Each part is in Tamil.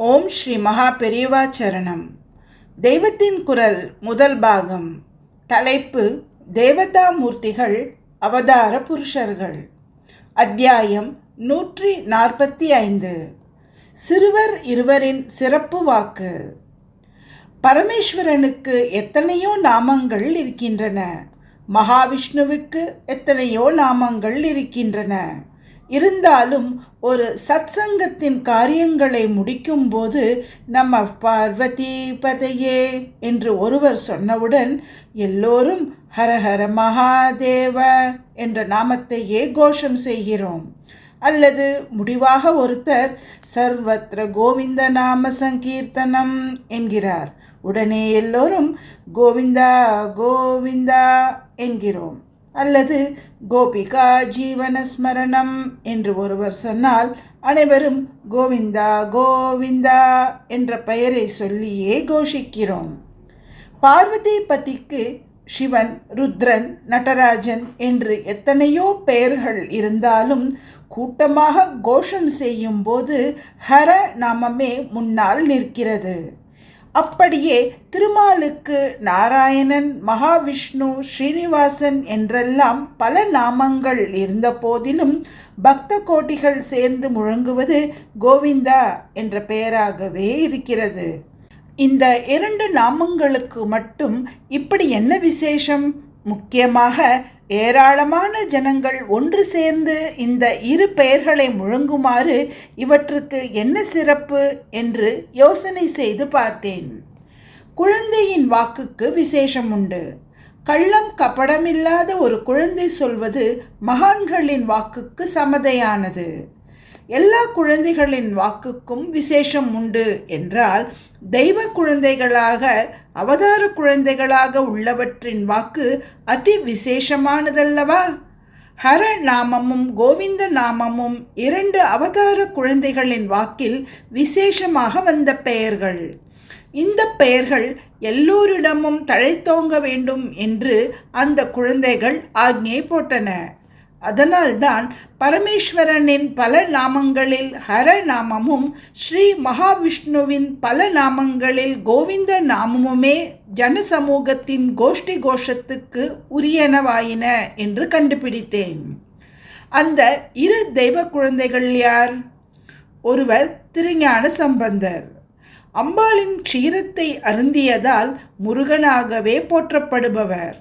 ஓம் ஸ்ரீ மகா பெரியவா சரணம். தெய்வத்தின் குரல் முதல் பாகம். தலைப்பு தேவதா மூர்த்திகள் அவதார புருஷர்கள். அத்தியாயம் நூற்றி நாற்பத்தி ஐந்து. சிறுவர் இருவரின் சிறப்பு வாக்கு. பரமேஸ்வரனுக்கு எத்தனையோ நாமங்கள் இருக்கின்றன. மகாவிஷ்ணுவுக்கு எத்தனையோ நாமங்கள் இருக்கின்றன. இருந்தாலும் ஒரு சத்சங்கத்தின் காரியங்களை முடிக்கும்போது நம்ம பார்வதி பதையே என்று ஒருவர் சொன்னவுடன் எல்லோரும் ஹரஹர மகாதேவ என்ற நாமத்தையே கோஷம் செய்கிறோம். அல்லது முடிவாக ஒருத்தர் சர்வத்திர கோவிந்த நாம சங்கீர்த்தனம் என்கிறார். உடனே எல்லோரும் கோவிந்தா கோவிந்தா என்கிறோம். அல்லது கோபிகா ஜீவன ஸ்மரணம் என்று ஒருவர் சொன்னால் அனைவரும் கோவிந்தா கோவிந்தா என்ற பெயரை சொல்லியே கோஷிக்கிறோம். பார்வதி பதிக்கு சிவன் ருத்ரன் நடராஜன் என்று எத்தனையோ பெயர்கள் இருந்தாலும் கூட்டமாக கோஷம் செய்யும் போது ஹர நாமமே முன்னால் நிற்கிறது. அப்படியே திருமாலுக்கு நாராயணன் மகாவிஷ்ணு ஸ்ரீனிவாசன் என்றெல்லாம் பல நாமங்கள் இருந்த போதிலும் பக்த கோட்டிகள் சேர்ந்து முழங்குவது கோவிந்தா என்ற பெயராகவே இருக்கிறது. இந்த இரண்டு நாமங்களுக்கு மட்டும் இப்படி என்ன விசேஷம்? முக்கியமாக ஏராளமான ஜனங்கள் ஒன்று சேர்ந்து இந்த இரு பெயர்களை முழங்குமாறு இவற்றுக்கு என்ன சிறப்பு என்று யோசனை செய்து பார்த்தேன். குழந்தையின் வாக்குக்கு விசேஷம் உண்டு. கள்ளம் கபடமில்லாத ஒரு குழந்தை சொல்வது மகான்களின் வாக்குக்கு சமதையானது. எல்லா குழந்தைகளின் வாக்குக்கும் விசேஷம் உண்டு என்றால் தெய்வ குழந்தைகளாக அவதார குழந்தைகளாக உள்ளவற்றின் வாக்கு அதி விசேஷமானதல்லவா? ஹர நாமமும் கோவிந்த நாமமும் இரண்டு அவதார குழந்தைகளின் வாக்கில் விசேஷமாக வந்த பெயர்கள். இந்த பெயர்கள் எல்லோரிடமும் தழைத்தோங்க வேண்டும் என்று அந்த குழந்தைகள் ஆக்ஞை போட்டன. அதனால்தான் பரமேஸ்வரனின் பல நாமங்களில் ஹர நாமமும் ஸ்ரீ மகாவிஷ்ணுவின் பல நாமங்களில் கோவிந்த நாமமுமே ஜனசமூகத்தின் கோஷ்டி கோஷத்துக்கு உரியனவாயின என்று கண்டுபிடித்தேன். அந்த இரு தெய்வ குழந்தைகள் யார்? ஒருவர் திருஞான சம்பந்தர். அம்பாளின் க்ஷீரத்தை அருந்தியதால் முருகனாகவே போற்றப்படுபவர்.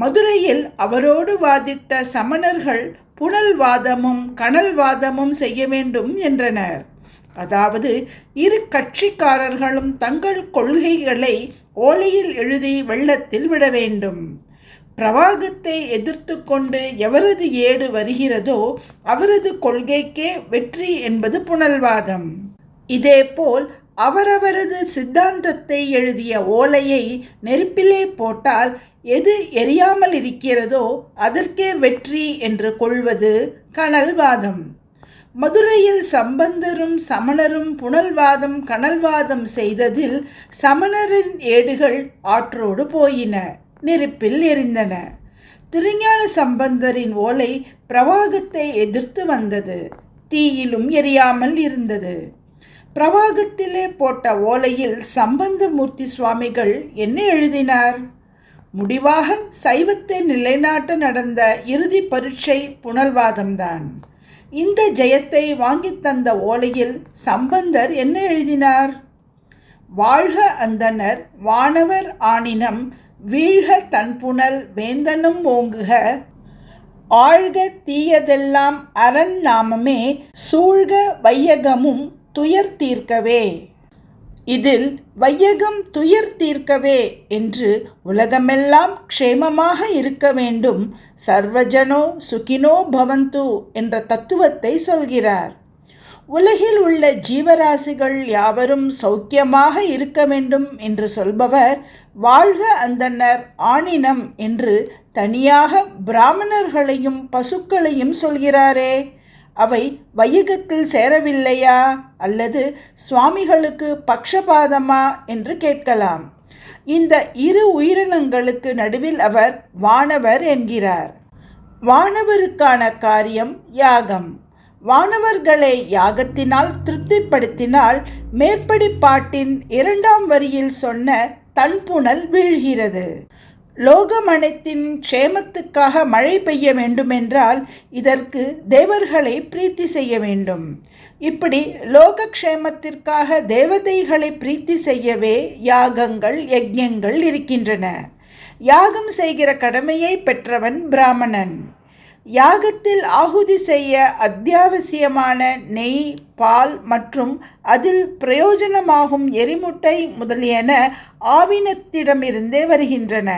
மதுரையில் அவரோடு வாதிட்ட சமணர்கள் புனல்வாதமும் கனல்வாதமும் செய்ய வேண்டும் என்றனர். அதாவது இரு கட்சிக்காரர்களும் தங்கள் கொள்கைகளை ஓலையில் எழுதி வெள்ளத்தில் விட வேண்டும். பிரவாகத்தை எதிர்த்து கொண்டு எவரது ஏடு வருகிறதோ அவரது கொள்கைக்கே வெற்றி என்பது புனல்வாதம். இதேபோல் அவரவரது சித்தாந்தத்தை எழுதிய ஓலையை நெருப்பிலே போட்டால் எது எரியாமல் இருக்கிறதோ அதற்கே வெற்றி என்று கொள்வது கனல்வாதம். மதுரையில் சம்பந்தரும் சமணரும் புனல்வாதம் கனல்வாதம் செய்ததில் சமணரின் ஏடுகள் ஆற்றோடு போயின நெருப்பில் எரிந்தன. திருஞான சம்பந்தரின் ஓலை பிரவாகத்தை எதிர்த்து வந்தது தீயிலும் எரியாமல் இருந்தது. பிரவாகத்திலே போட்ட ஓலையில் சம்பந்தமூர்த்தி சுவாமிகள் என்ன எழுதினார்? முடிவாக சைவத்தை நிலைநாட்ட நடந்த இறுதி பரீட்சை புனல்வாதம்தான் இந்த ஜெயத்தை வாங்கி தந்த ஓலையில் சம்பந்தர் என்ன எழுதினார்? வாழ்க அந்தனர் வானவர் ஆணினம் வீழ்க தன்புணல் வேந்தனும் ஓங்குக. ஆழ்க தீயதெல்லாம் அரண் நாமமே சூழ்க வையகமும் துயர் தீர்க்கவே. இதில் வையகம் துயர் தீர்க்கவே என்று உலகமெல்லாம் க்ஷேமமாக இருக்க வேண்டும். சர்வஜனோ சுகினோ பவந்து என்ற தத்துவத்தை சொல்கிறார். உலகில் உள்ள ஜீவராசிகள் யாவரும் சௌக்கியமாக இருக்க வேண்டும் என்று சொல்பவர் வாழ்க அந்தனர் ஆணினம் என்று தனியாக பிராமணர்களையும் பசுக்களையும் சொல்கிறாரே. அவை வையகத்தில் சேரவில்லையா? அல்லது சுவாமிகளுக்கு பக்ஷபாதமா? என்று கேட்கலாம். இந்த இரு உயிரினங்களுக்கு நடுவில் அவர் வானவர் என்கிறார். வானவருக்கான காரியம் யாகம். வானவர்களை யாகத்தினால் திருப்திப்படுத்தினால் மேற்படி பாட்டின் இரண்டாம் வரியில் சொன்ன தன்புணல் வீழ்கிறது. லோகமனைத்தின் க்ஷேமத்துக்காக மழை பெய்ய வேண்டுமென்றால் இதற்கு தேவர்களை பிரீத்தி செய்ய வேண்டும். இப்படி லோகக்ஷேமத்திற்காக தேவதைகளை பிரீத்தி செய்யவே யாகங்கள் யஜ்யங்கள் இருக்கின்றன. யாகம் செய்கிற கடமையை பெற்றவன் பிராமணன். யாகத்தில் ஆகுதி செய்ய அத்தியாவசியமான நெய் பால் மற்றும் அதில் பிரயோஜனமாகும் எரிமுட்டை முதலியன ஆவினத்திடமிருந்தே வருகின்றன.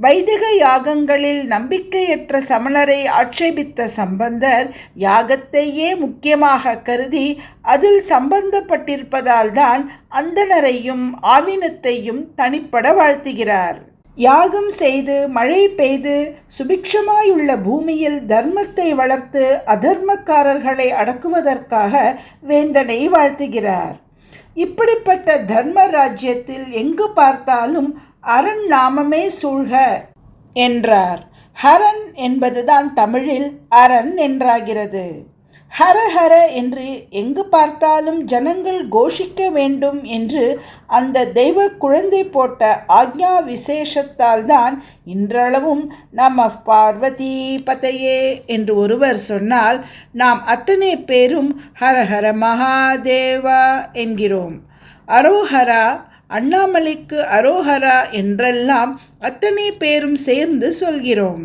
வைதிக யாகங்களில் நம்பிக்கையற்ற சமணரை ஆட்சேபித்த சம்பந்தர் யாகத்தையே முக்கியமாக கருதி அதில் சம்பந்தப்பட்டிருப்பதால் தான் அந்தணரையும் ஆவினத்தையும் தனிப்பட வாழ்த்துகிறார். யாகம் செய்து மழை பெய்து சுபிக்ஷமாயுள்ள பூமியில் தர்மத்தை வளர்த்து அதர்மக்காரர்களை அடக்குவதற்காக வேந்தனை வாழ்த்துகிறார். இப்படிப்பட்ட தர்ம ராஜ்யத்தில் எங்கு பார்த்தாலும் அரண் நாமமே சூழ்க என்றார். ஹரன் என்பதுதான் தமிழில் அரண் என்றாகிறது. ஹர ஹர என்று எங்கு பார்த்தாலும் ஜனங்கள் கோஷிக்க வேண்டும் என்று அந்த தெய்வ குழந்தை போட்ட ஆக்ஞா விசேஷத்தால் தான் இன்றளவும் நம்ம பார்வதி பதையே என்று ஒருவர் சொன்னால் நாம் அத்தனை பேரும் ஹர ஹர மகாதேவா என்கிறோம். அரோஹரா அண்ணாமலைக்கு அரோஹரா என்றெல்லாம் அத்தனை பேரும் சேர்ந்து சொல்கிறோம்.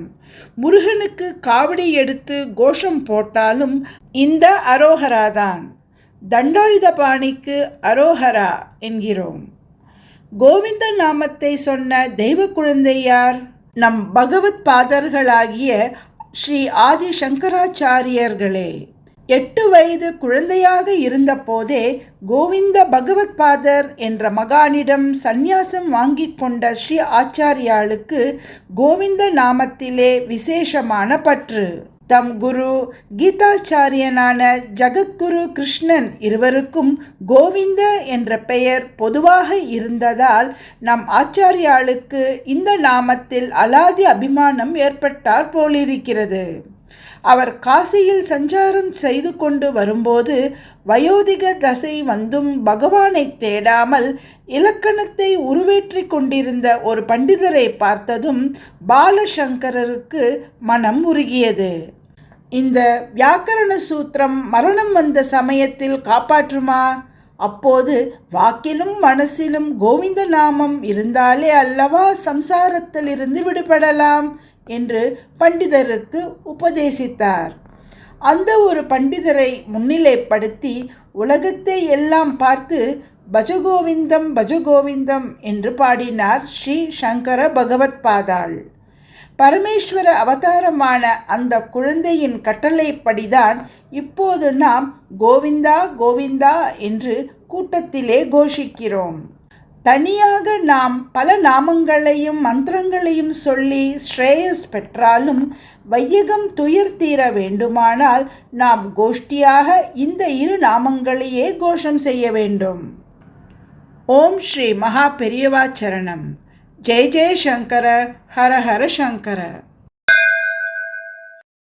முருகனுக்கு காவடி எடுத்து கோஷம் போட்டாலும் இந்த அரோஹராதான் தண்டாயுதபாணிக்கு அரோஹரா என்கிறோம். கோவிந்த நாமத்தை சொன்ன தெய்வ குழந்தையார் நம் பகவத் பாதர்களாகிய ஸ்ரீ ஆதி சங்கராச்சாரியர்களே எட்டு வயது குழந்தையாக இருந்தபோதே கோவிந்த பகவத் பாதர் என்ற மகானிடம் சந்நியாசம் வாங்கி கொண்ட ஸ்ரீ ஆச்சாரியாளுக்கு கோவிந்த நாமத்திலே விசேஷமான பற்று. தம் குரு கீதாச்சாரியனான ஜகத்குரு கிருஷ்ணன் இருவருக்கும் கோவிந்த என்ற பெயர் பொதுவாக இருந்ததால் நம் ஆச்சாரியாளுக்கு இந்த நாமத்தில் அலாதி அபிமானம் ஏற்பட்டார் போலிருக்கிறது. அவர் காசியில் சஞ்சாரம் செய்து கொண்டு வரும்போது வயோதிக தசை வந்தும் பகவானை தேடாமல் இலக்கணத்தை உருவேற்றி கொண்டிருந்த ஒரு பண்டிதரை பார்த்ததும் பாலசங்கரருக்கு மனம் உருகியது. இந்த வியாக்கரண சூத்திரம் மரணம் வந்த சமயத்தில் காப்பாற்றுமா? அப்போது வாக்கிலும் மனசிலும் கோவிந்த நாமம் இருந்தாலே அல்லவா சம்சாரத்திலிருந்து விடுபடலாம் என்று பண்டிதருக்கு உபதேசித்தார். அந்த ஒரு பண்டிதரை முன்னிலைப்படுத்தி உலகத்தை எல்லாம் பார்த்து பஜகோவிந்தம் பஜகோவிந்தம் என்று பாடினார் ஸ்ரீ சங்கர பகவத் பாதாள். பரமேஸ்வர அவதாரமான அந்த குழந்தையின் கட்டளைப்படிதான் இப்போது நாம் கோவிந்தா கோவிந்தா என்று கூட்டத்திலே கோஷிக்கிறோம். தனியாக நாம் பல நாமங்களையும் மந்திரங்களையும் சொல்லி ஸ்ரேயஸ் பெற்றாலும் வையகம் துயர் தீர வேண்டுமானால் நாம் கோஷ்டியாக இந்த இரு நாமங்களையே கோஷம் செய்ய வேண்டும். ஓம் ஸ்ரீ மகா பெரியவா சரணம். ஜெய ஜெய சங்கர ஹர ஹர சங்கர.